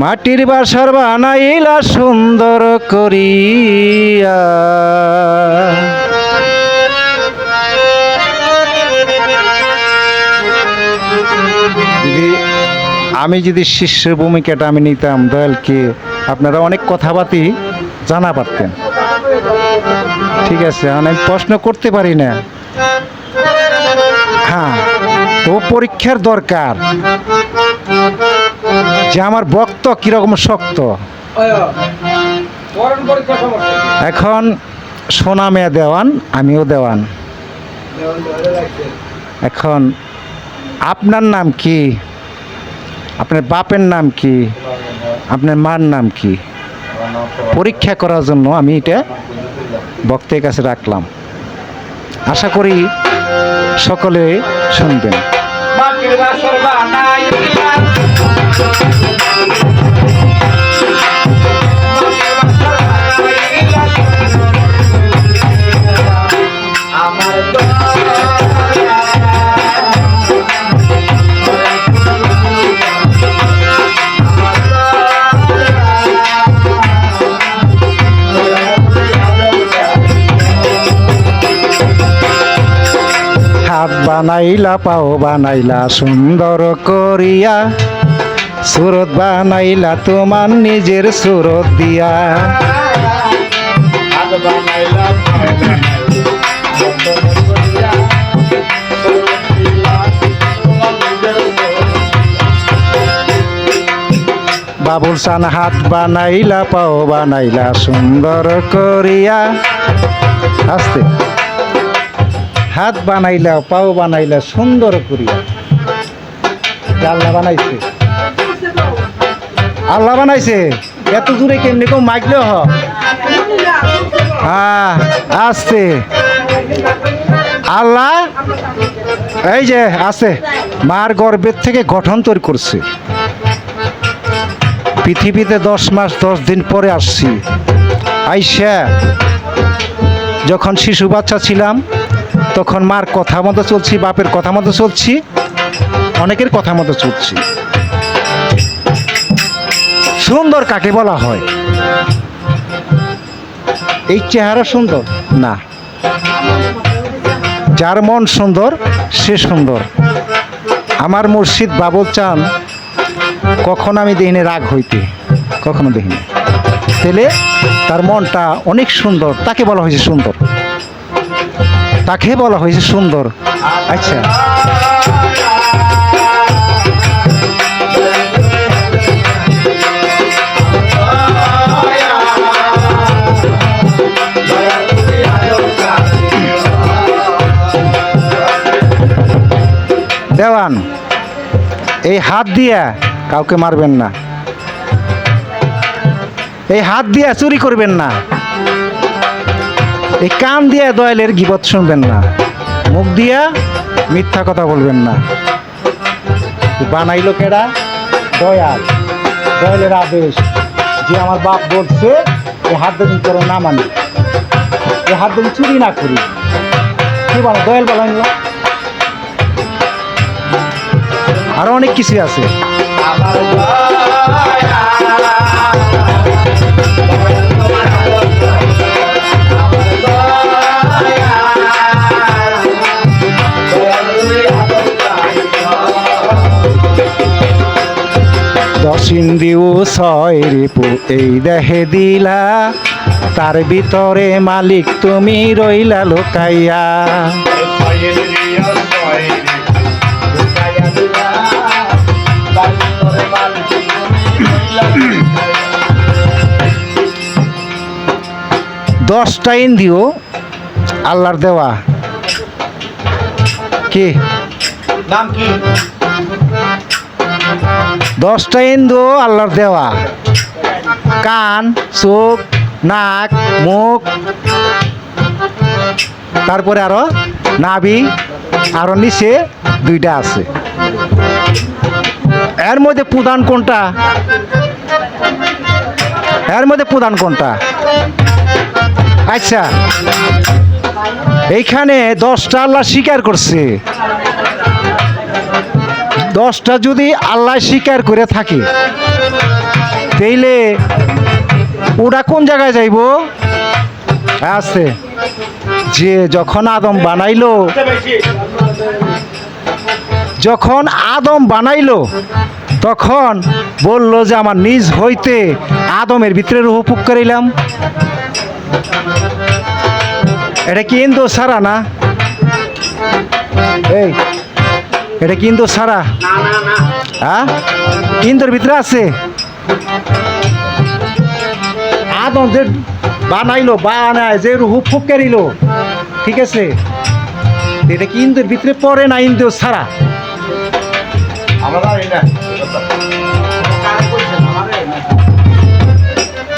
মাটির বাসর বানাইলা সুন্দর করিয়া। আমি যদি শিষ্যের ভূমিকাটা আমি নিতাম দয়ালকে আপনারা অনেক কথাবার্তি জানা পারতেন। ঠিক আছে আমি প্রশ্ন করতে পারি না। হ্যাঁ তো পরীক্ষার দরকার। যে আমার বক্ত কীরকম শক্ত? এখন সোনা মেয়া দেওয়ান আমিও দেওয়ান। এখন আপনার নাম কি? আপনার বাপের নাম কি? আপনার মার নাম কি? পরীক্ষা করার জন্য আমি এটা বক্তের কাছে রাখলাম। আশা করি সকলে শুনবেন। বানাইলা পাও বানাইলা সুন্দর করিয়া। সুরত বানাইলা তোমার নিজের সুরত দিয়া। বাবুল সান হাত বানাইলা পাও বানাইলা সুন্দর করিয়া। আস্তে। হাত বানাইলা, পাও বানাইলা, সুন্দর করিয়া। আল্লাহ বানাইছে। আল্লাহ বানাইছে? এত দূরে কেমনি কেউ মাইকলে হ? আসতে আল্লাহ, এই যে আছে। মার গর্ভের থেকে গঠন তৈরি করছে। পৃথিবীতে দশ মাস, দশ দিন পরে আসছি। আইসা, যখন শিশু বাচ্চা ছিলাম তখন মার কথা মতো চলছি, বাপের কথা মতো চলছি, অনেকের কথা মতো চলছি। সুন্দর কাকে বলা হয়? এই চেহারা সুন্দর? না। যার মন সুন্দর, সে সুন্দর। আমার মুর্শিদ বাবুল চান, কখন আমি দেখিনি রাগ হইতে? কখনো দেখিনি তাহলে তার মনটা অনেক সুন্দর, তাকে বলা হয়েছে সুন্দর। তাকে বলা হয়েছে সুন্দর। আচ্ছা। দেওয়ান, এই হাত দিয়া কাউকে মারবেন না। এই হাত দিয়া চুরি করবেন না। এই কান দিয়া দয়ালের গিবত শুনবেন না। মুখ দিয়া মিথ্যা কথা বলবেন না। বানাইলো কেডা? দয়াল। দয়ালের আদেশ। যে আমার বাপ বলছে এই হাত দিন করো না মানি। এই হাত দিন চুরি না করি। কি বলো, দয়াল বানাইলো আরও অনেক কিছু আছে। দশিন দিও ছয় রিপু, এই দেহে দিলা, তার ভিতরে মালিক তুমি রইলা লোকাইয়া। দশটা ইন্দিও আল্লাহর দেওয়া। কি? নাম কি? দশটা ইন্দু আল্লাহর দেওয়া। কান, চোখ, নাক, মুখ। তারপরে আরও নাভি, আরও নিচে দুইটা আছে। এর মধ্যে প্রধান কোনটা? এর মধ্যে প্রধান কোনটা? আচ্ছা এইখানে দশটা আল্লাহ স্বীকার করছে। দশটা যদি আল্লাহ স্বীকার করে থাকে, তাইলে ওটা কোন জায়গায় যাইব? আছে। যে যখন আদম বানাইলো, যখন আদম বানাইলো, তখন বলল যে আমার নিজ হইতে আদমের ভিতরে রুহ করিলাম। এটা কি ইন্দো সারা না? এই এটা কি ইন্দো সারা? হ্যাঁ ইন্দোর ভিতরে আছে? আদম যে বানাইলো, বানায়, যে রুহু ফুকেরিল, ঠিক আছে? এটা কি ইন্দোর ভিতরে পড়ে না ইন্দো আমরা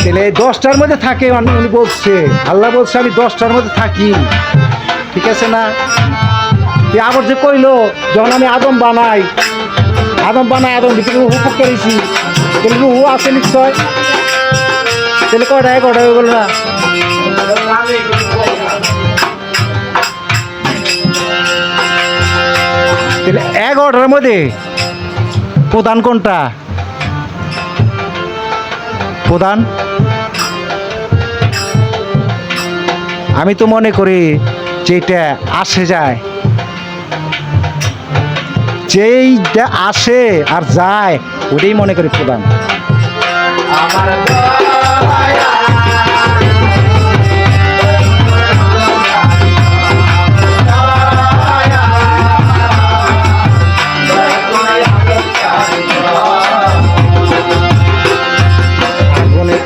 তাহলে দশটার মধ্যে থাকে, উনি বলছে, আল্লাহ বলছে, আমি দশটার মধ্যে থাকি। ঠিক আছে না? আবার যে কইলো, যখন আমি আদম বানাই আদম বানাই, আদম ভিতরে রুহু ফুক করেছি। তাহলে রুহু আছে নিশ্চয়? তাহলে কয়টা? এগারোটা হয়ে গেল না? তাহলে এগারোটার মধ্যে প্রধান কোনটা? প্রধান? আমি তো মনে করি যেটা আসে যায়। যেইটা আসে আর যায়, ওটাই মনে করি প্রধান।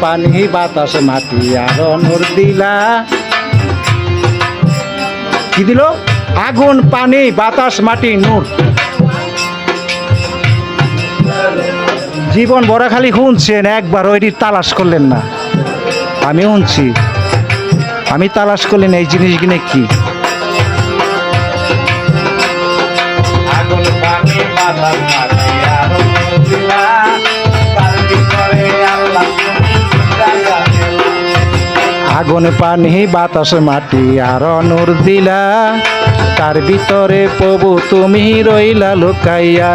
পানি বাতাস মাটি আর নূর দিলা। কি দিল? আগুন, পানি, বাতাস, মাটি, নূর। জীবন বড় খালি শুনছেন একবার ওইটি তালাশ করলেন না। আমি শুনছি আমি তালাশ করলেন এই জিনিসগুলো কি? আগুন পানি বাতাস মাটি আর নূর দিলা তার ভিতরে প্রভু তুমি রইলা লুকাইয়া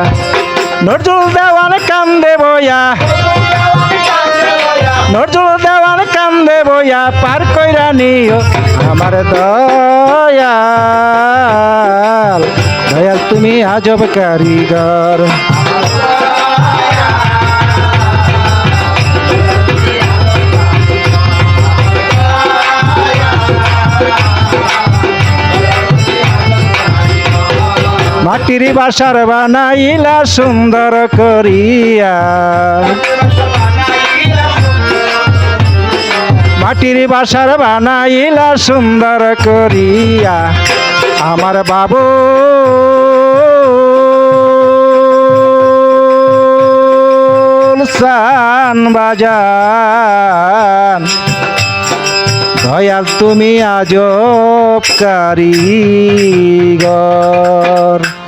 নজরুল দেওয়ান কান্দে বয়া নজরুল দেওয়ান কান্দে বয়া পার কইরা নিও আমার দয়াল। দয়াল, তুমি আজব কারিগর। মাটির বাসার বানাইলা সুন্দর করিয়া। মাটির বাসার বানাইলা সুন্দর করিয়া। আমার বাবু। সান বাজান। দয়াল তুমি আজব কারিগর।